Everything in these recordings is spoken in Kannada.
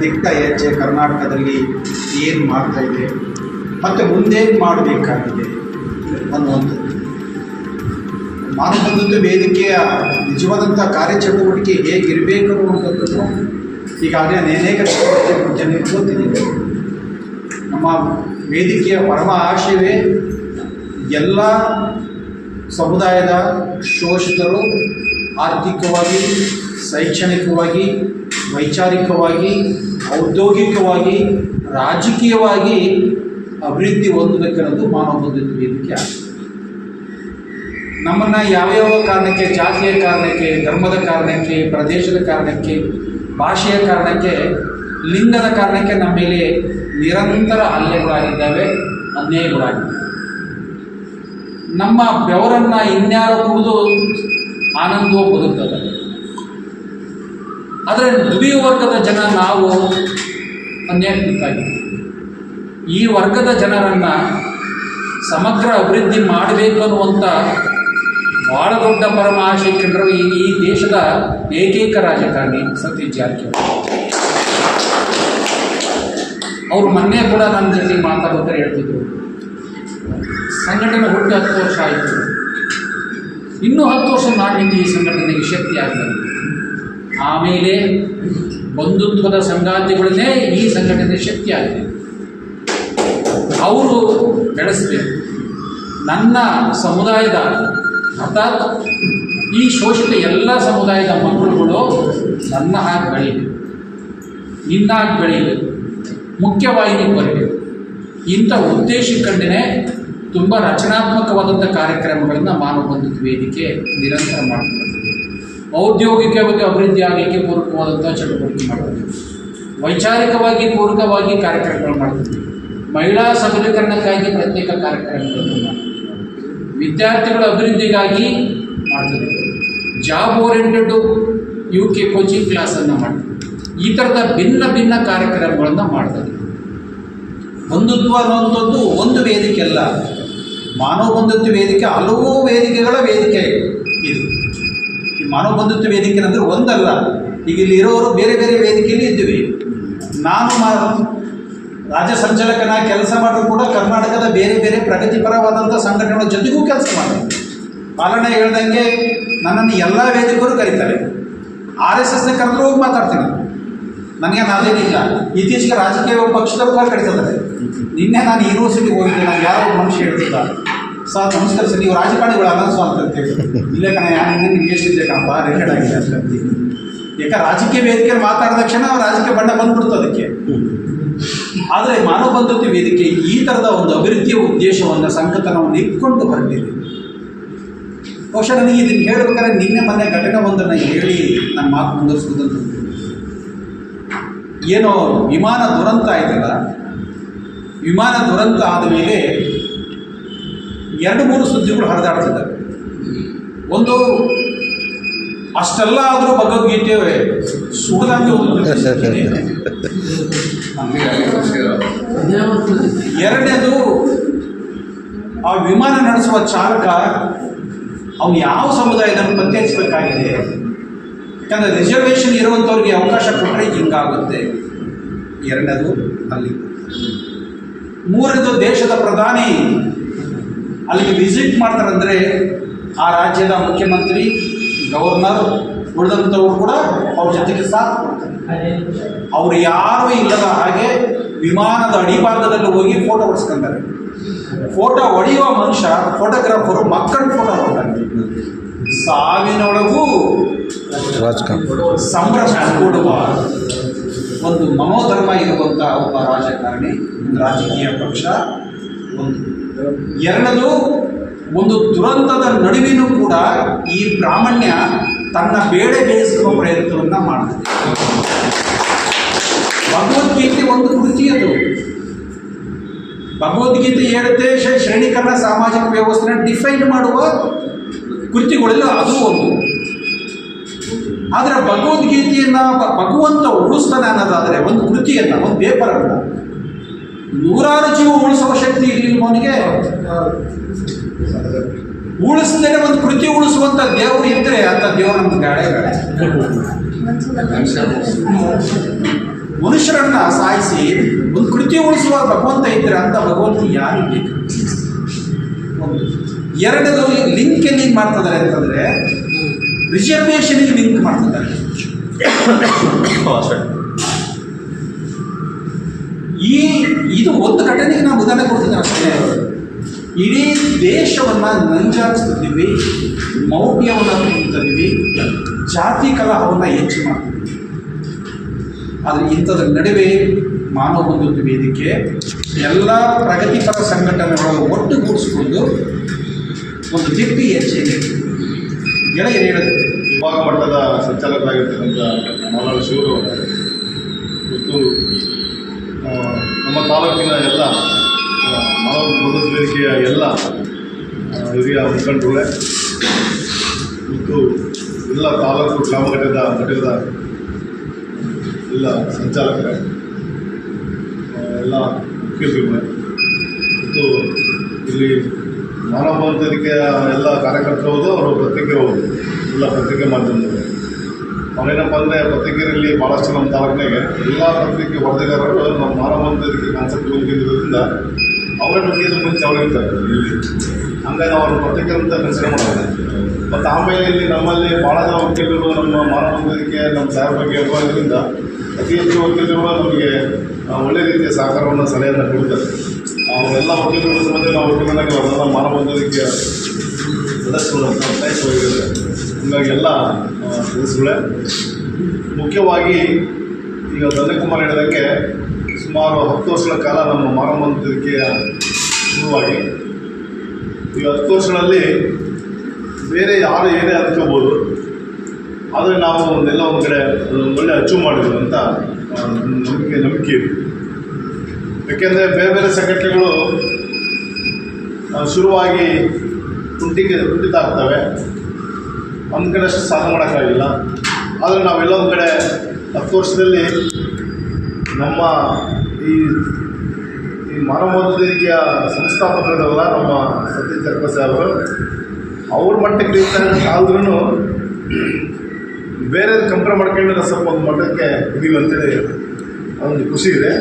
ದಿಟ್ಟ ಹೆಜ್ಜೆ ಕರ್ನಾಟಕದಲ್ಲಿ ಏನು ಮಾಡ್ತಾ ಇದೆ, ಮತ್ತು ಮುಂದೇನು ಮಾಡಬೇಕಾಗಿದೆ ಅನ್ನುವಂಥದ್ದು. ಮಾನವಬಂಧುತ್ವ ವೇದಿಕೆಯ ನಿಜವಾದಂಥ ಕಾರ್ಯಚಟುವಟಿಕೆ ಹೇಗಿರಬೇಕು ಅನ್ನುವಂಥದ್ದನ್ನು ಈಗಾಗಲೇ ಅನೇಕ ಜನರಿಗೆ ಗೊತ್ತಿದೆ ನಮ್ಮ ವೇದಿಕೆಯ ಪರಮ ಆಶಯವೇ ಎಲ್ಲ ಸಮುದಾಯದ ಶೋಷಿತರು ಆರ್ಥಿಕವಾಗಿ, ಶೈಕ್ಷಣಿಕವಾಗಿ ವೈಚಾರಿಕವಾಗಿ, ಔದ್ಯೋಗಿಕವಾಗಿ, ರಾಜಕೀಯವಾಗಿ ಅಭಿವೃದ್ಧಿ ಹೊಂದಬೇಕನ್ನೋದು ಮಾನವ ಬಂಧುತ್ವ ವೇದಿಕೆ ಯಾವ ನಮ್ಮನ್ನು ಯಾವ್ಯಾವ ಕಾರಣಕ್ಕೆ, ಜಾತಿಯ ಕಾರಣಕ್ಕೆ, ಧರ್ಮದ ಕಾರಣಕ್ಕೆ, ಪ್ರದೇಶದ ಕಾರಣಕ್ಕೆ, ಭಾಷೆಯ ಕಾರಣಕ್ಕೆ, ಲಿಂಗದ ಕಾರಣಕ್ಕೆ ನಮ್ಮ ಮೇಲೆ ನಿರಂತರ ಹಲ್ಲೆಗಳಾಗಿದ್ದಾವೆ, ಅನ್ಯಾಯಗಳಾಗಿದ್ದಾವೆ. ನಮ್ಮ ಬೆವರನ್ನು ಇನ್ಯಾರು ಕುಡಿದು ಆನಂದವೂ ಬದುಕ್ತದೆ ಆದರೆ ದುಡಿಯುವ ವರ್ಗದ ಜನ ನಾವು ಅನ್ಯಾಯಕ್ಕಾಗಿ ಈ ವರ್ಗದ ಜನರನ್ನು ಸಮಗ್ರ ಅಭಿವೃದ್ಧಿ ಮಾಡಬೇಕು ಅನ್ನುವಂಥ ಭಾಳ ದೊಡ್ಡ ಪರಮ ಆಶೆ ಕಂಡರು ಈ ಈ ದೇಶದ ಏಕೈಕ ರಾಜಕಾರಣಿ ಸತೀಶ್ ಜಾರಕಿಹೊಳಿ. ಅವರು ಮೊನ್ನೆ ಕೂಡ ನನ್ನ ಜೊತೆ ಮಾತಾಡೋದ್ರೆ ಹೇಳ್ತಿದ್ರು. ಸಂಘಟನೆ ಹುಟ್ಟು ಹತ್ತು ವರ್ಷ ಆಯಿತು. ಇನ್ನೂ ಹತ್ತು ವರ್ಷ ನಾಡಿನಿಂದ ಈ ಸಂಘಟನೆಗೆ ಶಕ್ತಿ ಆಗ್ತದೆ ಆಮೇಲೆ ಬಂಧುತ್ವದ ಸಂಗಾತಿಗಳನ್ನೇ ಈ ಸಂಘಟನೆ ಶಕ್ತಿ ಆಗಿದೆ. ಅವರು ನಡೆಸಬೇಕು. ನನ್ನ ಸಮುದಾಯದ, ಅರ್ಥಾತ್ ಈ ಶೋಷಿತ ಎಲ್ಲ ಸಮುದಾಯದ ಮಕ್ಕಳುಗಳು ನನ್ನ ಹಾಗೆ ಬೆಳೀಬೇಕು ನಿನ್ನ ಹಾಗೆ ಬೆಳೀಬೇಕು ಮುಖ್ಯವಾಹಿನಿಗೆ ಬರಬೇಕು. ಇಂಥ ಉದ್ದೇಶಕ್ಕಂಡೇ ತುಂಬ ರಚನಾತ್ಮಕವಾದಂಥ ಕಾರ್ಯಕ್ರಮಗಳನ್ನು ಮಾನವ ಬಂಧುತ್ವ ವೇದಿಕೆ ನಿರಂತರ ಮಾಡ್ಕೊಂಡಿದೆ ಔದ್ಯೋಗಿಕವಾಗಿ ಅಭಿವೃದ್ಧಿ ಆಗಲಿಕ್ಕೆ ಪೂರಕವಾದಂಥ ಚಟುವಟಿಕೆ ಮಾಡ್ತೀವಿ. ವೈಚಾರಿಕವಾಗಿ ಪೂರಕವಾಗಿ ಕಾರ್ಯಕ್ರಮಗಳು ಮಾಡ್ತೀವಿ. ಮಹಿಳಾ ಸಬಲೀಕರಣಕ್ಕಾಗಿ ಪ್ರತ್ಯೇಕ ಕಾರ್ಯಕ್ರಮಗಳನ್ನು ಮಾಡ್ತೀವಿ. ವಿದ್ಯಾರ್ಥಿಗಳ ಅಭಿವೃದ್ಧಿಗಾಗಿ ಮಾಡ್ತದೆ job oriented U K coaching ಕ್ಲಾಸನ್ನು ಮಾಡ್ತೀವಿ. ಈ ಥರದ ಭಿನ್ನ ಭಿನ್ನ ಕಾರ್ಯಕ್ರಮಗಳನ್ನು ಮಾಡ್ತದೆ ಬಂಧುತ್ವ ಅನ್ನುವಂಥದ್ದು ಒಂದು ವೇದಿಕೆ ಅಲ್ಲ. ಮಾನವ ಬಂಧುತ್ವ ವೇದಿಕೆ, ಹಲವು ವೇದಿಕೆಗಳ ವೇದಿಕೆ ಇದು. ಮಾನವ ಬಂಧುತ್ವ ವೇದಿಕೆ ಅಂದರೆ ಒಂದಲ್ಲ. ಈಗ ಇಲ್ಲಿ ಇರೋರು ಬೇರೆ ಬೇರೆ ವೇದಿಕೆಯಲ್ಲಿ ಇದ್ದೀವಿ. ನಾನು ರಾಜ್ಯ ಸಂಚಾಲಕನಾಗಿ ಕೆಲಸ ಮಾಡಲು ಕೂಡ ಕರ್ನಾಟಕದ ಬೇರೆ ಬೇರೆ ಪ್ರಗತಿಪರವಾದಂಥ ಸಂಘಟನೆಗಳ ಜೊತೆಗೂ ಕೆಲಸ ಮಾಡ್ತೀನಿ ಪಾಲನೆ ಹೇಳ್ದಂಗೆ ನನ್ನನ್ನು ಎಲ್ಲ ವೇದಿಕರು ಕರೀತಾರೆ. ಆರ್ ಎಸ್ ಎಸ್ನ ಕರೆದ್ರೂ ಹೋಗಿ ಮಾತಾಡ್ತೀನಿ. ನನಗೆ ನಾವೇನಿಲ್ಲ ಇತ್ತೀಚೆಗೆ ರಾಜಕೀಯ ಪಕ್ಷದವ್ರು ಕೂಡ ಕರೀತಿದ್ದಾರೆ. ನಿನ್ನೆ ನಾನು ಯೂನಿವರ್ಸಿಟಿಗೆ ಹೋಗಿದ್ದೆ. ನಾನು ಯಾರೋ ಮನುಷ್ಯ ಹೇಳ್ತಿದ್ದ. ಸರ್ ನಮಸ್ಕಾರ ಸರ್, ನೀವು ರಾಜಕಾರಣಿಗಳಲ್ಲ ಸೊ ಅಂತ ಇಲ್ಲ ಕಣ, ಯಾರು ನಿಮ್ಗೆ ಎಷ್ಟಿದೆ ಕಣಪ್ಪ? ರಿಟೈರ್ಡ್ ಆಗಿದೆ ಅಂತ. ಯಾಕೆ ರಾಜಕೀಯ ವೇದಿಕೆಯಲ್ಲಿ ಮಾತಾಡಿದ ತಕ್ಷಣ ರಾಜಕೀಯ ಬಣ್ಣ ಬಂದ್ಬಿಡ್ತು ಅದಕ್ಕೆ. ಆದರೆ ಮಾನವ ಬಂಧುತ್ವ ವೇದಿಕೆ ಈ ಥರದ ಒಂದು ಅಭಿವೃದ್ಧಿಯ ಉದ್ದೇಶವನ್ನು ಸಂಕತನವನ್ನು ಇಟ್ಕೊಂಡು ಹೊರಟಿದೆ ಬಹುಶಃ ನನಗೆ ಇದನ್ನು ಹೇಳಬೇಕಾದ್ರೆ ನಿನ್ನೆ ಮೊನ್ನೆ ಘಟನೆ ಒಂದನ್ನು ಹೇಳಿ ನನ್ನ ಮಾತು ಮುಂದುವರಿಸ್ಕೊಂಡು ಏನೋ ವಿಮಾನ ದುರಂತ ಆಯ್ತಲ್ಲ? ವಿಮಾನ ದುರಂತ ಆದ ಮೇಲೆ ಎರಡು ಮೂರು ಸುದ್ದಿಗಳು ಹರಿದಾಡ್ತಿದ್ದಾವೆ. ಒಂದು ಅಷ್ಟೆಲ್ಲ ಆದರೂ ಭಗವದ್ಗೀತೆ ಸುಡದಂತೆ. ಎರಡನೇದು ಆ ವಿಮಾನ ನಡೆಸುವ ಚಾಲಕ ಅವನು ಯಾವ ಸಮುದಾಯದನ್ನು ಪ್ರತ್ಯೇಕಿಸಬೇಕಾಗಿದೆ. ಯಾಕಂದರೆ ರಿಸರ್ವೇಷನ್ ಇರುವಂಥವ್ರಿಗೆ ಅವಕಾಶ ಕೊಟ್ಟರೆ ಹಿಂಗಾಗುತ್ತೆ. ಎರಡನೇದು ಅಲ್ಲಿ. ಮೂರನೇದು ದೇಶದ ಪ್ರಧಾನಿ ಅಲ್ಲಿಗೆ ವಿಸಿಟ್ ಮಾಡ್ತಾರಂದರೆ ಆ ರಾಜ್ಯದ ಮುಖ್ಯಮಂತ್ರಿ ಗವರ್ನರ್ ಉಳಿದಂಥವ್ರು ಕೂಡ ಅವ್ರ ಜೊತೆಗೆ ಸಾಥ್ ಕೊಡ್ತಾರೆ. ಅವ್ರು ಯಾರೂ ಇಲ್ಲದ ಹಾಗೆ ವಿಮಾನದ ಅಡಿಭಾಗದಲ್ಲಿ ಹೋಗಿ ಫೋಟೋ ಹೊಡ್ಸ್ಕೊಂತಾರೆ. ಫೋಟೋ ಹೊಡೆಯುವ ಮನುಷ್ಯ ಫೋಟೋಗ್ರಾಫರು ಮಕ್ಕಳ ಫೋಟೋ ಹೊಡ್ತಾರೆ ಸಾವಿನೊಳಗೂ ಸಂರಕ್ಷಣೆ ಸಂಭ್ರಮ ಕೊಡುವ ಒಂದು ಮನೋಧರ್ಮ ಇರುವಂಥ ಒಬ್ಬ ರಾಜಕಾರಣಿ ಒಂದು ರಾಜಕೀಯ ಪಕ್ಷ ಒಂದು ಎರಡನೇದು ಒಂದು ದುರಂತದ ನಡುವಿನೂ ಕೂಡ ಈ ಬ್ರಾಹ್ಮಣ್ಯ ತನ್ನ ಬೇಳೆ ಬೇಯಿಸುವ ಪ್ರಯತ್ನವನ್ನು ಮಾಡುತ್ತದೆ ಭಗವದ್ಗೀತೆ ಒಂದು ಕೃತಿ ಅದು. ಭಗವದ್ಗೀತೆ ಹೇಳುತ್ತೆ ಶ್ರೇಣೀಕರಣ ಸಾಮಾಜಿಕ ವ್ಯವಸ್ಥೆನ ಡಿಫೈನ್ ಮಾಡುವ ಕೃತಿಗಳೆಲ್ಲ ಅದು ಒಂದು. ಆದರೆ ಭಗವದ್ಗೀತೆಯನ್ನು ಭಗವಂತ ಉಳಿಸ್ತಾನೆ ಅನ್ನೋದಾದರೆ ಒಂದು ಕೃತಿಯನ್ನು, ಒಂದು ಪೇಪರನ್ನು ನೂರಾರು ಜೀವ ಉಳಿಸುವ ಶಕ್ತಿ ಇರಲಿಲ್ಲವನಿಗೆ ಉಳಿಸ್ದೇನೆ ಒಂದು ಕೃತಿ ಉಳಿಸುವಂತ ದೇವರು ಇದ್ರೆ ಅಂತ ದೇವರು ನಮ್ಗೆ ಗಾಡೆ ಮನುಷ್ಯರನ್ನ ಸಾಯಿಸಿ ಒಂದು ಕೃತಿ ಉಳಿಸುವ ಭಗವಂತ ಇದ್ರೆ ಅಂತ ಭಗವಂತ ಯಾರು ಬೇಕು? ಎರಡು ಎರಡದು ಲಿಂಕ್ ಎಲ್ಲಿ ಮಾಡ್ತಿದ್ದಾರೆ ಅಂತಂದ್ರೆ ರಿಸರ್ವೇಶನ್ ಲಿಂಕ್ ಮಾಡ್ತಿದ್ದಾರೆ. ಈ, ಇದು ಒಂದು ಘಟನೆಗೆ ನಾವು ಉದಾಹರಣೆ ಕೊಡ್ತೀನಿ ಅಷ್ಟೇ. ಇಡೀ ದೇಶವನ್ನ ನಂಜಾಗಿಸ್ತಿದ್ದೀವಿ, ಮೌಢ್ಯವನ್ನು ತುಂಬ್ತಿದ್ದೀವಿ ಜಾತಿ ಕಲಹವನ್ನು ಹೆಚ್ಚು ಮಾಡ್ತೀವಿ ಆದರೆ ಇಂಥದ್ರ ನಡುವೆ ಮಾನವ ಬಂಧುತ್ವ ವೇದಿಕೆ ಎಲ್ಲ ಪ್ರಗತಿಪರ ಸಂಘಟನೆಗಳನ್ನು ಒಟ್ಟುಗೂಡಿಸಿಕೊಂಡು ಒಂದು ದಿಟ್ಟಿ ಹೆಜ್ಜೆ ಗೆಳೆಯರು ಹೇಳಿದ್ರು. ವಿಭಾಗ ಮಟ್ಟದ ಸಂಚಾಲಕರಾಗಿರ್ತಕ್ಕಂಥ ಶಿವರು ಮತ್ತು ನಮ್ಮ ತಾಲೂಕಿನ ಎಲ್ಲ ಆ, ಮಾನವ ಮೃದು ವೇದಿಕೆಯ ಎಲ್ಲ ಹಿರಿಯ ಮುಖಂಡರುಗಳೇ ಮತ್ತು ಎಲ್ಲ ತಾಲೂಕು ಗ್ರಾಮ ಘಟಕದ ಘಟಕದ ಎಲ್ಲ ಸಂಚಾಲಕರೇ ಎಲ್ಲ ಮುಖ್ಯಸ್ಥರುಗಳೇ ಮತ್ತು ಇಲ್ಲಿ ಮಾನವ ಎಲ್ಲ ಕಾರ್ಯಕರ್ತರು ಅವರು ಪತ್ರಿಕೆ ಹೌದು ಎಲ್ಲ ಪತ್ರಿಕೆ ಮಾಧ್ಯಮದವರು. ಅವರೇನಪ್ಪ ಅಂದರೆ ಪತ್ರಿಕೆಯಲ್ಲಿ ಭಾಳಷ್ಟು ನಮ್ಮ ತಾಲೂಕಿನಾಗೆ ಎಲ್ಲ ಪತ್ರಿಕೆ ವರದಿಗಾರರು ನಮ್ಮ ಮಾನವಂತರಿಗೆ ಕಾನ್ಸೆಪ್ಟ್ ಬಂದಿರೋದ್ರಿಂದ ಅವರ ಬಗ್ಗೆ ಮುಂಚೆ ಅವರಿರ್ತಾರೆ ಇಲ್ಲಿ ಹಂಗಾಗಿ ಅವ್ರ ಪತ್ರಿಕೆ ಅಂತ ಕನ್ಸಿಡರ್ ಮಾಡೋದು ಮತ್ತು ಆಮೇಲೆ ಇಲ್ಲಿ ನಮ್ಮಲ್ಲಿ ಭಾಳ ಜನ ವಕೀಲರು ನಮ್ಮ ಮಾನವಂತರಿಗೆ, ನಮ್ಮ ಸಾರ್ ಬಗ್ಗೆ ಇರುವುದರಿಂದ ಅತಿ ಹೆಚ್ಚು ವಕೀಲರು ನಮಗೆ ಒಳ್ಳೆ ರೀತಿಯ ಸಹಕಾರವನ್ನು ಸಲಹೆಯನ್ನು ಕೊಡ್ತಾರೆ. ಅವರೆಲ್ಲ ವಕೀಲರು ಸಂಬಂಧ ನಾವು ವಕೀಲನಾಗಿ ಅವರೆಲ್ಲ ಮಾನವ ವೇದಿಕೆಯ ಸದಸ್ಯರು ಒತ್ತಾಯಿಸುವಾಗಿದ್ದಾರೆ ಹೀಗಾಗಿ ಎಲ್ಲ ಸದಸ್ಯರುಗಳೇ ಮುಖ್ಯವಾಗಿ ಈಗ ದಂಡಕುಮಾರ್ ಹೇಳಿದಂಗೆ ಸುಮಾರು ಹತ್ತು ವರ್ಷಗಳ ಕಾಲ ನಮ್ಮ ಮಾನವ ವೇದಿಕೆಯ ಶುರುವಾಗಿ. ಈ ಹತ್ತು ವರ್ಷಗಳಲ್ಲಿ ಬೇರೆ ಯಾರು ಏನೇ ಅಂದ್ಕೋಬೋದು ಆದರೆ ನಾವು ಒಂದೆಲ್ಲ ಒಂದು ಕಡೆ ಒಳ್ಳೆ ಅಚೀವ್ ಮಾಡಿದ್ರು ಅಂತ ನಂಬಿಕೆ ನಂಬಿಕೆ ಇದೆ. ಯಾಕೆಂದರೆ ಬೇರೆ ಬೇರೆ ಸಂಘಟನೆಗಳು ಶುರುವಾಗಿ ಕುಂಟಿಗೆ ಕುಂಠಿತ ಆಗ್ತವೆ ಒಂದು ಕಡೆ ಅಷ್ಟು ಸಾಧನೆ ಮಾಡೋಕ್ಕಾಗಿಲ್ಲ. ಆದರೆ ನಾವೆಲ್ಲ ಒಂದು ಕಡೆ ಹತ್ತು ವರ್ಷದಲ್ಲಿ ನಮ್ಮ ಈ ಈ ಮಾನವ ರೀತಿಯ ಸಂಸ್ಥಾಪಕರಲ್ಲ ನಮ್ಮ ಸತ್ಯ ಚರ್ಮ ಅವರು ಅವ್ರ ಮಟ್ಟಕ್ಕೆ ಆದ್ರೂ ಬೇರೆ ಕಂಪೇರ್ ಮಾಡ್ಕೊಂಡ್ರೆ ಸ್ವಲ್ಪ ಒಂದು ಮಟ್ಟಕ್ಕೆ ಇದೀವಿ ಅಂತೇಳಿ ಅದೊಂದು ಖುಷಿ ಇದೆ.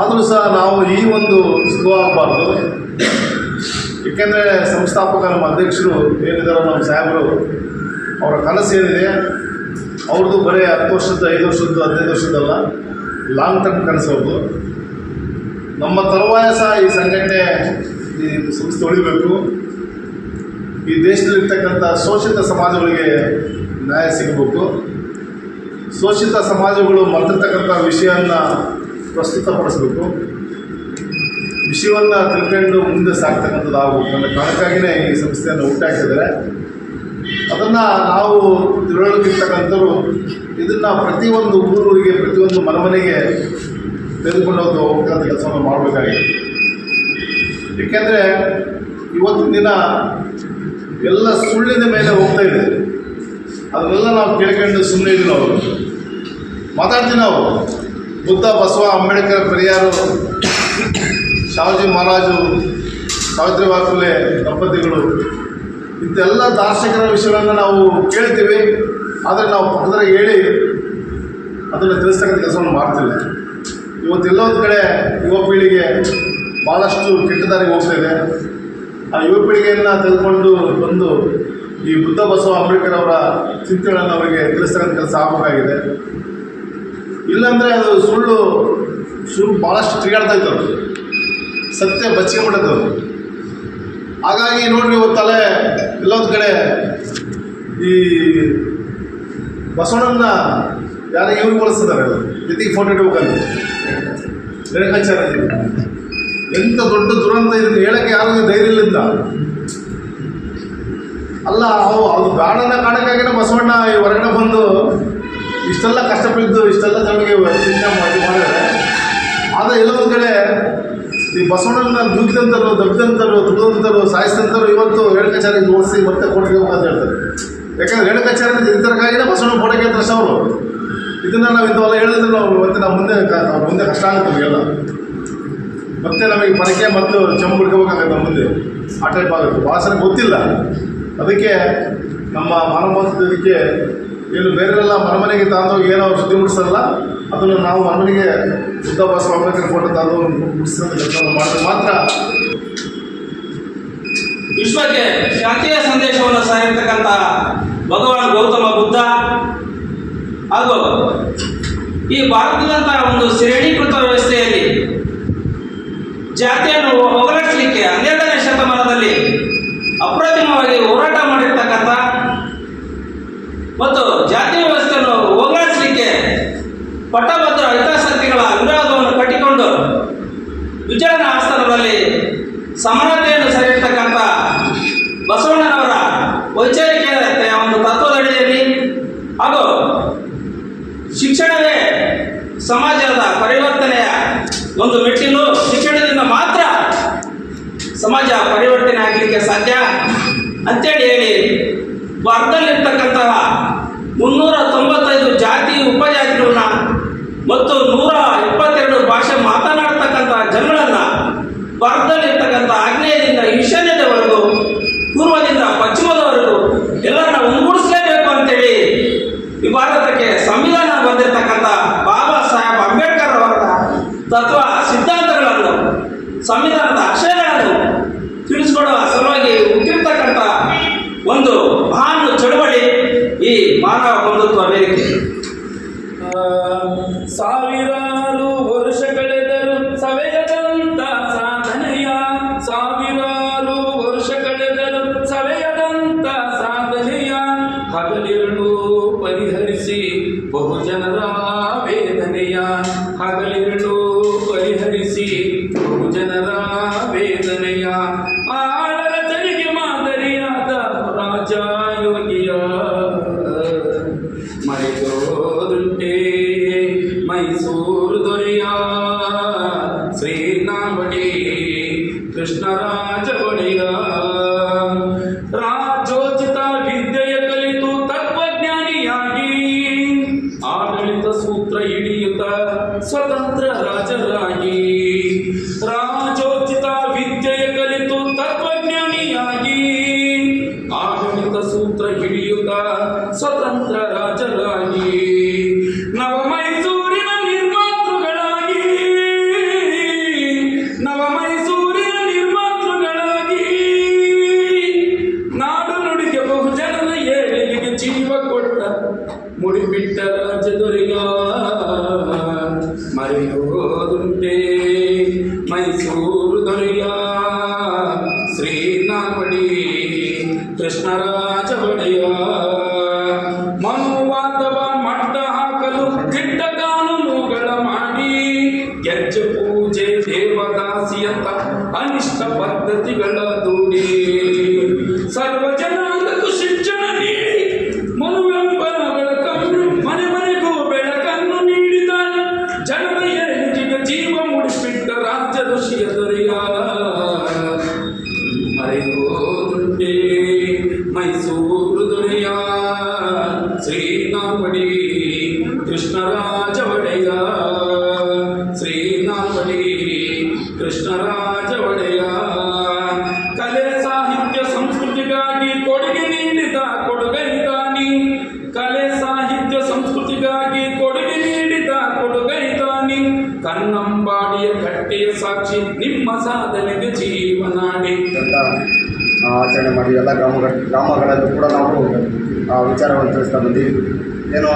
ಆದರೂ ಸಹ ನಾವು ಈ ಒಂದು ಸ್ಲೋ ಆಗಬಾರ್ದು. ಏಕೆಂದರೆ ಸಂಸ್ಥಾಪಕ ನಮ್ಮ ಅಧ್ಯಕ್ಷರು ಏನಿದ್ದಾರೆ ನಮ್ಮ ಸಾಹೇಬರು, ಅವರ ಕನಸು ಏನಿದೆ, ಅವ್ರದ್ದು ಬರೀ ಹತ್ತು ವರ್ಷದ್ದು, ಐದು ವರ್ಷದ್ದು, ಹದಿನೈದು ವರ್ಷದ್ದಲ್ಲ ಲಾಂಗ್ ಟರ್ಮ್ ಕನಸು ಅವ್ರದ್ದು. ನಮ್ಮ ತರುವಾಯ ಸಹ ಈ ಸಂಘಟನೆ ಈ ಸಂಸ್ಥೆ ಉಳಿಬೇಕು. ಈ ದೇಶದಲ್ಲಿರ್ತಕ್ಕಂಥ ಶೋಷಿತ ಸಮಾಜಗಳಿಗೆ ನ್ಯಾಯ ಸಿಗಬೇಕು. ಶೋಷಿತ ಸಮಾಜಗಳು ಮರೆತಿರ್ತಕ್ಕಂಥ ವಿಷಯವನ್ನು ಪ್ರಸ್ತುತಪಡಿಸಬೇಕು. ವಿಷಯವನ್ನು ತಿಳ್ಕೊಂಡು ಮುಂದೆ ಸಾಕ್ತಕ್ಕಂಥದ್ದು ನಾವು ನನ್ನ ಕಾರಣಕ್ಕಾಗಿಯೇ ಈ ಸಂಸ್ಥೆಯನ್ನು ಹುಟ್ಟಾಕಿದ್ದಾರೆ ಅದನ್ನು ನಾವು ತಿಳುವಳಿಕಿರ್ತಕ್ಕಂಥವ್ರು ಇದನ್ನು ಪ್ರತಿಯೊಂದು ಊರೂರಿಗೆ, ಪ್ರತಿಯೊಂದು ಮನಮನೆಗೆ ತೆಗೆದುಕೊಂಡು ಹೋಗಿ ಹೋಗ್ತಕ್ಕಂಥ ಕೆಲಸವನ್ನು ಮಾಡಬೇಕಾಗಿದೆ. ಏಕೆಂದರೆ ಇವತ್ತಿನ ದಿನ ಎಲ್ಲ ಸುಳ್ಳಿನ ಮೇಲೆ ಹೋಗ್ತಾ ಇದೆ. ಅದನ್ನೆಲ್ಲ ನಾವು ಕೇಳ್ಕೊಂಡು ಸುಮ್ಮನೆ ಇದ್ದೀವಿ ನಾವು. ಮಾತಾಡ್ತೀವಿ ನಾವು. ಬುದ್ಧ, ಬಸವ, ಅಂಬೇಡ್ಕರ್ ಪೆರಿಯಾರು ಶಾಹುಜಿ ಮಹಾರಾಜು, ಸಾವಿತ್ರಿ ಬಾಪುಲೆ ದಂಪತಿಗಳು, ಇಂಥೆಲ್ಲ ದಾರ್ಶನಿಕರ ವಿಷಯಗಳನ್ನು ನಾವು ಕೇಳ್ತೀವಿ. ಆದರೆ ನಾವು ಪಕ್ಕದಾಗ ಹೇಳಿ ಅದನ್ನು ತಿಳಿಸ್ತಕ್ಕಂಥ ಕೆಲಸವನ್ನು ಮಾಡ್ತಿಲ್ಲ. ಇವತ್ತೆಲ್ಲ ಒಂದು ಕಡೆ ಯುವ ಪೀಳಿಗೆ ಭಾಳಷ್ಟು ಕೆಟ್ಟದಾರಿಗೆ ಹೋಗ್ತಾ ಇದೆ. ಆ ಯುವ ಪೀಳಿಗೆಯನ್ನು ತೆಗೆದುಕೊಂಡು ಬಂದು ಈ ಬುದ್ಧ ಬಸವ ಅಂಬೇಡ್ಕರ್ ಅವರ ಚಿಂತೆಗಳನ್ನು ಅವರಿಗೆ ತಿಳಿಸ್ತಕ್ಕಂಥ ಕೆಲಸ ಆಗಬೇಕಾಗಿದೆ. ಇಲ್ಲಾಂದರೆ ಅದು ಸುಳ್ಳು ಸುಳ್ಳು ಭಾಳಷ್ಟು ತಿರುಗಾಡ್ತಾ ಇದ್ದವು ಸತ್ಯ ಬಚ್ಚಿಬಿಟ್ಟದ್ದು ಹಾಗಾಗಿ ನೋಡ್ರಿ ತಲೆ ಎಲ್ಲೊಂದು ಕಡೆ ಈ ಬಸವಣ್ಣನ ಯಾರು ಇವ್ರು ಬಳಸ್ತಿದ್ದಾರೆ ಜೊತೆಗೆ ಫೋಟೋ ಇಡ್ಬೇಕಂತ ರೇಖಾಚಾರ್ಯ ಎಂಥ ದೊಡ್ಡ ದುರಂತ ಇದನ್ನು ಹೇಳಕ್ಕೆ ಯಾರಿಗೂ ಧೈರ್ಯ ಇಲ್ಲಿಂದ. ಅಲ್ಲ, ಅವು ಅದು ಬೇಡನ ಕಾಣಕ್ಕಾಗಿನ ಬಸವಣ್ಣ ಈ ಹೊರಗಡೆ ಬಂದು ಇಷ್ಟೆಲ್ಲ ಕಷ್ಟಪಟ್ಟು ಇಷ್ಟೆಲ್ಲ ನಮಗೆ ಚಿಂತೆ ಮಾಡಿ ಮಾಡಿದ್ದಾರೆ. ಆದರೆ ಎಲ್ಲೊಂದು ಕಡೆ ಈ ಬಸವಣ್ಣನ ದುಗ್ದಂತರು ದಬ್ದಂತರು ತುಳಿದಂತರು ಸಾಯಿಸಿದಂತರು ಇವತ್ತು ರೇಣುಕಾಚಾರ್ಯ ಓಡಿಸಿ ಮತ್ತೆ ಕೊಟ್ಟಿಗೆ ಅಂತ ಹೇಳ್ತಾರೆ. ಯಾಕಂದ್ರೆ ರೇಣುಕಾಚಾರ್ಯ ಇತರಕ್ಕಾಗಿನೇ ಬಸವಣ್ಣ ಕೋಟೆಗೆ ಅಂತ ಅವರು. ಇದನ್ನು ನಾವು ಇಂಥವೆಲ್ಲ ಹೇಳಿದ್ರೆ ನಾವು ಮತ್ತೆ ನಾವು ಮುಂದೆ ಮುಂದೆ ಕಷ್ಟ ಆಗುತ್ತೆ ನಮಗೆಲ್ಲ. ಮತ್ತೆ ನಮಗೆ ಮನೆಗೆ ಮತ್ತು ಚಂಬು ಹುಡ್ಕೋಬೇಕಾಗತ್ತೆ ನಮ್ಮ ಮುಂದೆ. ಆ ಟೈಪ್ ಆಗುತ್ತೆ. ಸಲ ಗೊತ್ತಿಲ್ಲ. ಅದಕ್ಕೆ ನಮ್ಮ ಮಾನವಕ್ಕೆ ಏನು ಬೇರೆಲ್ಲ ಮನೆಮನೆಗೆ ತಾಂದೋಗಿ ಏನೋ ಸುದ್ದಿ ಮುಟ್ಟಿಸಲ್ಲ ಅದನ್ನು ನಾವು ಮನವಿಗೆ ಬಸವ ಅಂಬೇಡ್ಕರ್ ಫೋಟೋ ತಂದು ಕೆಲಸವನ್ನು ಮಾಡಿದ್ರೆ ಮಾತ್ರ ವಿಶ್ವಕ್ಕೆ ಶಾಂತಿಯ ಸಂದೇಶವನ್ನು ಸಾರಿರ್ತಕ್ಕಂಥ ಭಗವಾನ್ ಗೌತಮ ಬುದ್ಧ ಹಾಗೂ ಈ ಭಾರತದಂತಹ ಒಂದು ಶ್ರೇಣೀಕೃತ ವ್ಯವಸ್ಥೆಯಲ್ಲಿ ಜಾತಿಯನ್ನು ಹೋಗಲಾಡಿಸಲಿಕ್ಕೆ ಹನ್ನೆರಡನೇ ಶತಮಾನದಲ್ಲಿ ಅಪ್ರತಿಮವಾಗಿ ಹೋರಾಟ ಮಾಡಿರ್ತಕ್ಕಂಥ ಮತ್ತು ಜಾತಿ ಪಟ್ಟಭದ್ರ ಹಿತಾಸಕ್ತಿಗಳ ವಿರೋಧವನ್ನು ಕಟ್ಟಿಕೊಂಡು ವಿಚಾರಣ ಆಸ್ಥಾನದಲ್ಲಿ ಸಮಾನತೆಯನ್ನು முடிவிட்ட ಕನ್ನಂಬಾಡಿಯ ಕಟ್ಟೆಯ ಸಾಕ್ಷಿ ನಿಮ್ಮ ಸಾಧನೆಗೆ ಜೀವನಾಡಿ. ಆಚರಣೆ ಮಾಡಿ ಎಲ್ಲ ಗ್ರಾಮಗಳ ಗ್ರಾಮಗಳಲ್ಲೂ ಕೂಡ ನಾವು ವಿಚಾರವನ್ನು ತಿಳಿಸ್ತಾ ಬಂದೀವಿ. ಏನು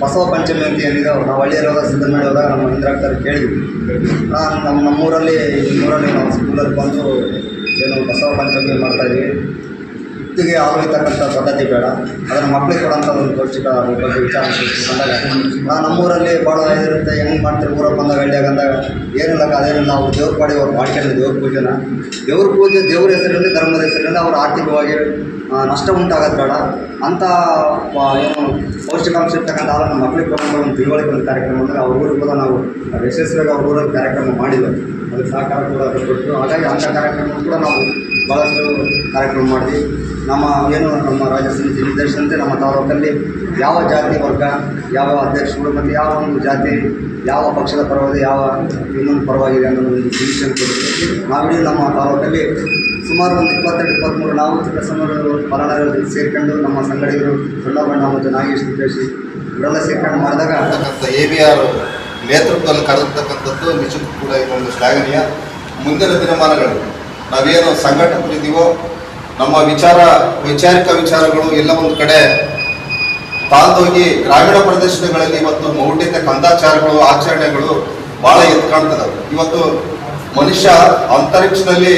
ಬಸವ ಪಂಚಮಿ ಅಂತ ಏನಿದೆ, ನಾವು ಹಳ್ಳಿಯಲ್ಲಿರುವಾಗ ಸಿದ್ದಮೇಳ ಹೋದಾಗ ನಮ್ಮ ಇಂದ್ರಾಗ್ತಾರೆ ಕೇಳಿದ್ವಿ. ನಮ್ಮ ನಮ್ಮೂರಲ್ಲಿ ಊರಲ್ಲಿ ನಾವು ಸ್ಕೂಲಲ್ಲಿ ಬಂದು, ಏನು ಬಸವ ಪಂಚಮಿ ಮಾಡ್ತಾಯಿದ್ವಿ ಇತ್ತಿಗೆ ಆಗಲಿರ್ತಕ್ಕಂಥ ಪದ್ಧತಿ ಬೇಡ. ಅದನ್ನು ಮಕ್ಕಳಿಗೆ ಕೊಡೋಂಥ ಒಂದು ಪೌಷ್ಟಿಕ ಬಗ್ಗೆ ವಿಚಾರ ಬಂದಾಗ ನಮ್ಮೂರಲ್ಲಿ ಭಾಳ ಇರುತ್ತೆ. ಹೆಂಗೆ ಮಾಡ್ತೀರಿ? ಊರ ಬಂದಾಗ ಹಳ್ಳಿಯಾಗ ಅಂದಾಗ ಏನಿಲ್ಲ ಅದೇನಿಲ್ಲ. ನಾವು ದೇವ್ರ ಪಾಡಿ ಅವ್ರು ಮಾಡ್ಕೊಂಡು ದೇವ್ರ ಪೂಜೆನ. ದೇವ್ರ ಪೂಜೆ ದೇವ್ರ ಹೆಸರಿನಲ್ಲಿ, ಧರ್ಮದ ಹೆಸರಿನಲ್ಲಿ ಅವ್ರು ಆರ್ಥಿಕವಾಗಿ ನಷ್ಟ ಉಂಟಾಗೋದು ಬೇಡ. ಅಂಥ ಏನು ಪೌಷ್ಟಿಕಾಂಶ ಇರ್ತಕ್ಕಂಥ ಅದನ್ನು ಮಕ್ಕಳಿಗೆ ಕೊಡೋಂಥ ಒಂದು ತಿಳುವಳಿಕೆ ಒಂದು ಕಾರ್ಯಕ್ರಮ ಅಂದರೆ ಅವ್ರ ಊರಿಗೆ ಕೂಡ ನಾವು ಯಶಸ್ವಿಯಾಗಿ ಅವ್ರ ಊರಲ್ಲಿ ಕಾರ್ಯಕ್ರಮ ಮಾಡಿದ್ವಿ ಅದಕ್ಕೆ ಸಹಕಾರ ಕೂಡ ಕೊಟ್ಟರು ಹಾಗಾಗಿ ಅಂಥ ಕಾರ್ಯಕ್ರಮ ಕೂಡ ನಾವು ಭಾಳಷ್ಟು ಕಾರ್ಯಕ್ರಮ ಮಾಡಿದ್ವಿ. ನಮ್ಮ ಏನು ನಮ್ಮ ರಾಜಸ್ಥಾನ ನಿರ್ದೇಶನಂತೆ ನಮ್ಮ ತಾಲೂಕಲ್ಲಿ ಯಾವ ಜಾತಿ ವರ್ಗ, ಯಾವ ಅಧ್ಯಕ್ಷರು ಮತ್ತು ಯಾವ ಒಂದು ಜಾತಿ, ಯಾವ ಪಕ್ಷದ ಪರವಾಗಿದೆ, ಯಾವ ಇನ್ನೊಂದು ಪರವಾಗಿದೆ ಅನ್ನೋ ಒಂದು ಡಿಸಿಷನ್ ಕೊಡುತ್ತೆ ನಾವಿಡೀ ನಮ್ಮ ತಾಲೂಕಲ್ಲಿ ಸುಮಾರು ಒಂದು ಇಪ್ಪತ್ತೆರಡು, ಇಪ್ಪತ್ತ್ಮೂರು ನಾವು ಸಮೂಹಗಳು ಮರಣಗಳಲ್ಲಿ ಸೇರಿಕೊಂಡು ನಮ್ಮ ಸಂಗಡಿಗರು ಸೊಳ್ಳಬಣ್ಣ ಮತ್ತು ನಾಗೇಶ್ ನಿಕೇಶಿ ಇವರೆಲ್ಲ ಸೇರ್ಕೊಂಡು ಮಾಡಿದಾಗ ಎ ಬಿ ಆರ್ ನೇತೃತ್ವವನ್ನು ಕರೆದಿರ್ತಕ್ಕಂಥದ್ದು ನಿಜಕ್ಕೂ ಕೂಡ ಇದೊಂದು ಶ್ಲಾಘನೀಯ. ಮುಂದಿನ ದಿನಮಾನಗಳು ನಾವೇನು ಸಂಘಟಕರಿದ್ದೀವೋ ನಮ್ಮ ವಿಚಾರ, ವೈಚಾರಿಕ ವಿಚಾರಗಳು ಎಲ್ಲ ಒಂದು ಕಡೆ ತಾಂದೋಗಿ ಗ್ರಾಮೀಣ ಪ್ರದೇಶಗಳಲ್ಲಿ ಇವತ್ತು ಮೌಢ್ಯತ ಕಂದಾಚಾರಗಳು, ಆಚರಣೆಗಳು ಬಹಳ ಎದ್ದು ಕಾಣ್ತದೆ ಇವತ್ತು ಮನುಷ್ಯ ಅಂತರಿಕ್ಷದಲ್ಲಿ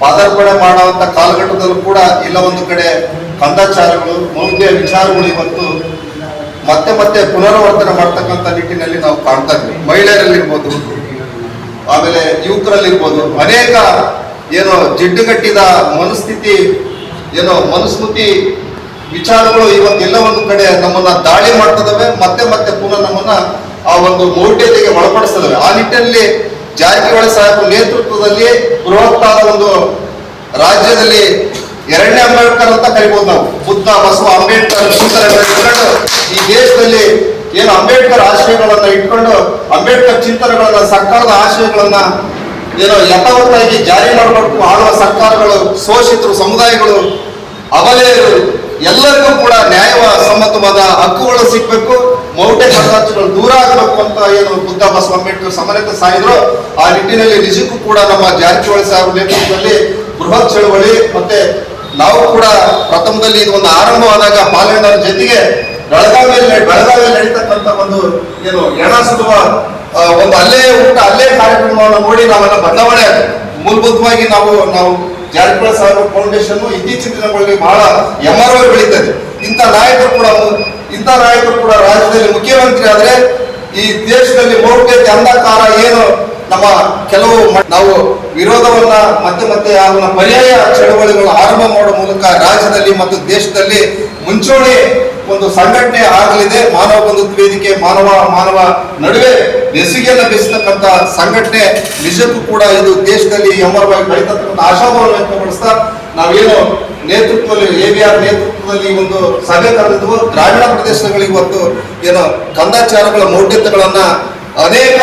ಪಾದಾರ್ಪಣೆ ಮಾಡುವಂತ ಕಾಲಘಟ್ಟದಲ್ಲೂ ಕೂಡ ಇಲ್ಲ ಒಂದು ಕಡೆ ಕಂದಾಚಾರಗಳು, ಮೌಢ್ಯ ವಿಚಾರಗಳು ಇವತ್ತು ಮತ್ತೆ ಮತ್ತೆ ಪುನರಾವರ್ತನೆ ಮಾಡ್ತಕ್ಕಂಥ ನಿಟ್ಟಿನಲ್ಲಿ ನಾವು ಕಾಣ್ತಾ ಇದ್ವಿ ಮಹಿಳೆಯರಲ್ಲಿರ್ಬೋದು, ಆಮೇಲೆ ಯುವಕರಲ್ಲಿರ್ಬೋದು, ಅನೇಕ ಏನೋ ಜಿಡ್ಡುಗಟ್ಟಿದ ಮನಸ್ಥಿತಿ, ಏನೋ ಮನುಸ್ಮೃತಿ ವಿಚಾರಗಳು ಇವತ್ತೆಲ್ಲ ಒಂದು ಕಡೆ ನಮ್ಮನ್ನ ದಾಳಿ ಮಾಡ್ತದವೆ, ಮತ್ತೆ ಮತ್ತೆ ಪುನಃ ನಮ್ಮನ್ನ ಆ ಒಂದು ಮೌಢ್ಯತೆಗೆ ಒಳಪಡಿಸ್ತದವೆ. ಆ ನಿಟ್ಟಿನಲ್ಲಿ ಜಾರಕಿಹೊಳಿ ಸಾಹೇಬ್ ನೇತೃತ್ವದಲ್ಲಿ ಬೃಹತ್ತಾದ ಒಂದು ರಾಜ್ಯದಲ್ಲಿ ಎರಡನೇ ಅಂಬೇಡ್ಕರ್ ಅಂತ ಕರಿಬಹುದು ನಾವು. ಬುದ್ಧ, ಬಸವ, ಅಂಬೇಡ್ಕರ್ ಇಟ್ಕೊಂಡು, ಈ ದೇಶದಲ್ಲಿ ಏನು ಅಂಬೇಡ್ಕರ್ ಆಶಯಗಳನ್ನ ಇಟ್ಕೊಂಡು, ಅಂಬೇಡ್ಕರ್ ಚಿಂತನೆಗಳನ್ನ, ಸರ್ಕಾರದ ಆಶಯಗಳನ್ನ ಏನೋ ಯಥಾವತ್ತಾಗಿ ಜಾರಿ ಮಾಡಬೇಕು. ಆಳುವ ಸರ್ಕಾರಗಳು, ಶೋಷಿತರು, ಸಮುದಾಯಗಳು ಅಬಲೆಯರು ಎಲ್ಲರಿಗೂ ಕೂಡ ನ್ಯಾಯ ಸಮ್ಮತವಾದ ಹಕ್ಕುಗಳು ಸಿಗ್ಬೇಕು. ಮೌಢ್ಯ ಕಟಾಕ್ಷಗಳು ದೂರ ಆಗಬೇಕು ಅಂತ ಏನು ಬುದ್ಧ ಬಸವ ಅಂಬೇಡ್ಕರ್ ಸಾಯಿದ್ರು ಆ ನಿಟ್ಟಿನಲ್ಲಿ ನಿಜಕ್ಕೂ ಕೂಡ ನಮ್ಮ ಜಾರಕಿಹೊಳಿ ಸಾಹೇಬ್ ನೇತೃತ್ವದಲ್ಲಿ ಬೃಹತ್ ಚಳವಳಿ ಮತ್ತೆ ನಾವು ಕೂಡ ಪ್ರಥಮದಲ್ಲಿ ಇದು ಒಂದು ಆರಂಭವಾದಾಗ ಪಾಲ್ಗೊಂಡರ ಜೊತೆಗೆ ಬೆಳಗಾವಿಯಲ್ಲಿ ಬೆಳಗಾವಿಯಲ್ಲಿ ನಡೀತಕ್ಕಂಥ ಒಂದು ಏನು ಎಣ ಸುಡುವ ಒಂದು ಅಲ್ಲೇ ಊಟ ಅಲ್ಲೇ ಕಾರ್ಯಕ್ರಮವನ್ನು ನೋಡಿ ನಾವೆಲ್ಲ ಬದಲಾವಣೆ. ಮೂಲಭೂತವಾಗಿ ನಾವು ನಾವು ಜಾರಕಿಹೊಳಿ ಸಾಹೇಬ್ ಫೌಂಡೇಶನ್ ಇತ್ತೀಚಿನ ದಿನಗಳಲ್ಲಿ ಬಹಳ ಎಮ್ಮರವಾಗಿ ಬೆಳೀತದೆ ಇಂಥ ನಾಯಕರು ಕೂಡ ಇಂಥ ನಾಯಕರು ಕೂಡ ರಾಜ್ಯದಲ್ಲಿ ಮುಖ್ಯಮಂತ್ರಿ ಆದ್ರೆ ಈ ದೇಶದಲ್ಲಿ ಮೌಢ್ಯತೆ ಅಂಧಕಾರ ಏನು ನಮ್ಮ ಕೆಲವು ನಾವು ವಿರೋಧವನ್ನ ಮತ್ತೆ ಮತ್ತೆ ಅದನ್ನ ಪರ್ಯಾಯ ಚಳವಳಿಗಳು ಆರಂಭ ಮಾಡುವ ಮೂಲಕ ರಾಜ್ಯದಲ್ಲಿ ಮತ್ತು ದೇಶದಲ್ಲಿ ಮುಂಚೂಣಿ ಒಂದು ಸಂಘಟನೆ ಆಗಲಿದೆ, ಮಾನವ ಬಂಧುತ್ವ ವೇದಿಕೆ, ಮಾನವ ಮಾನವ ನಡುವೆ ಬೆಸುಗೆಯನ್ನು ಬೆಸತಕ್ಕಂತ ಸಂಘಟನೆ ನಿಜಕ್ಕೂ ಕೂಡ ಇದು ದೇಶದಲ್ಲಿ ಅಮರವಾಗಿ ಬೆಳೀತಕ್ಕಂಥ ಆಶಾಭಾವ ವ್ಯಕ್ತಪಡಿಸ್ತಾ ನಾವೇನು ನೇತೃತ್ವದಲ್ಲಿ ಎ ವಿ ಆರ್ ನೇತೃತ್ವದಲ್ಲಿ ಒಂದು ಸಭೆ ಕರೆದಿದ್ವು. ಗ್ರಾಮೀಣ ಪ್ರದೇಶಗಳಿಗೆ ಇವತ್ತು ಏನು ಕಂದಾಚಾರಗಳ ಮೌಢ್ಯತೆಗಳನ್ನ ಅನೇಕ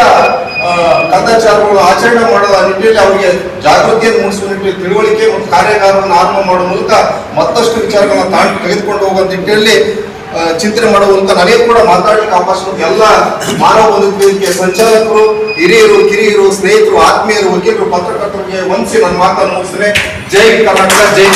ಕಂದಾಚಾರಗಳು ಆಚರಣೆ ಮಾಡುವ ನಿಟ್ಟಿನಲ್ಲಿ ಅವರಿಗೆ ಜಾಗೃತಿಯನ್ನು ಮೂಡಿಸುವ ನಿಟ್ಟಿನಲ್ಲಿ ತಿಳುವಳಿಕೆ ಮತ್ತು ಕಾರ್ಯಾಗಾರವನ್ನು ಆರಂಭ ಮಾಡುವ ಮೂಲಕ ಮತ್ತಷ್ಟು ವಿಚಾರಗಳನ್ನು ತಾಂಡ್ ತೆಗೆದುಕೊಂಡು ಹೋಗುವ ನಿಟ್ಟಿನಲ್ಲಿ ಚಿಂತನೆ ಮಾಡುವ ಮೂಲಕ ನನಗೆ ಕೂಡ ಮಾತಾಡಲಿಕ್ಕೆ ಅವಕಾಶ ಎಲ್ಲ ಮಾನವ ಬಂಧುತ್ವ ವೇದಿಕೆಯ ಸಂಚಾಲಕರು, ಹಿರಿಯರು, ಕಿರಿಯರು, ಸ್ನೇಹಿತರು, ಆತ್ಮೀಯರು, ವಕೀಲರು, ಪತ್ರಕರ್ತರಿಗೆ ವಂದಿಸಿ ನನ್ನ ಮಾತನ್ನು ಮುಗಿಸ್ತೇನೆ. ಜೈ ಕರ್ನಾಟಕ, ಜೈ